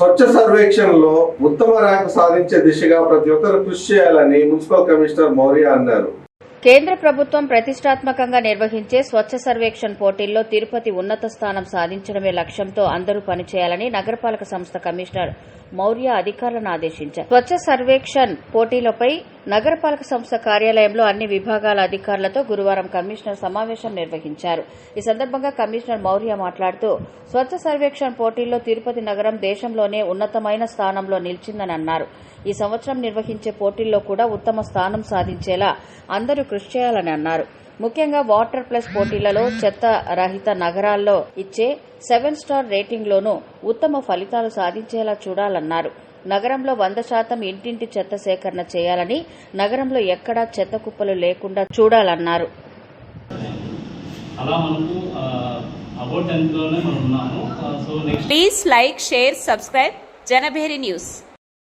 స్వచ్ఛ సర్వేక్షణలో ఉత్తమ ర్యాంకు సాధించే దిశగా ప్రతి ఒక్కరు కృషి చేయాలని మున్సిపల్ కమిషనర్ మౌర్య అన్నారు. కేంద్ర ప్రభుత్వం ప్రతిష్టాత్మకంగా నిర్వహించే స్వచ్ఛ సర్వేక్షణ్ పోటీల్లో తిరుపతి ఉన్నత స్థానం సాధించడమే లక్ష్యంతో అందరూ పనిచేయాలని నగరపాలక సంస్థ కమిషనర్ మౌర్య అధికారులను ఆదేశించారు. స్వచ్ఛ సర్వేక్షణ్ పోటీలపై నగరపాలక సంస్థ కార్యాలయంలో అన్ని విభాగాల అధికారులతో గురువారం కమిషనర్ సమావేశం నిర్వహించారు. ఈ సందర్భంగా కమిషనర్ మౌర్య మాట్లాడుతూ స్వచ్ఛ సర్వేక్షణ్ పోటీల్లో తిరుపతి నగరం దేశంలోనే ఉన్నతమైన స్థానంలో నిలిచిందని అన్నారు. ఈ సంవత్సరం నిర్వహించే పోటీల్లో కూడా ఉత్తమ స్థానం సాధించేలా అందరూ కృషి చేయాలని అన్నారు. ముఖ్యంగా వాటర్ ప్లస్ పోటీలలో చెత్త రహిత నగరాల్లో ఇచ్చే సెవెన్ స్టార్ రేటింగ్లోనూ ఉత్తమ ఫలితాలు సాధించేలా చూడాలన్నారు. నగరంలో వంద శాతం ఇంటింటి చెత్త సేకరణ చేయాలని నగరంలో ఎక్కడా చెత్త కుప్పలు లేకుండా చూడాలన్నారు. అలా మనకు అబౌట్ టెన్త్లోనే మనం ఉన్నాము.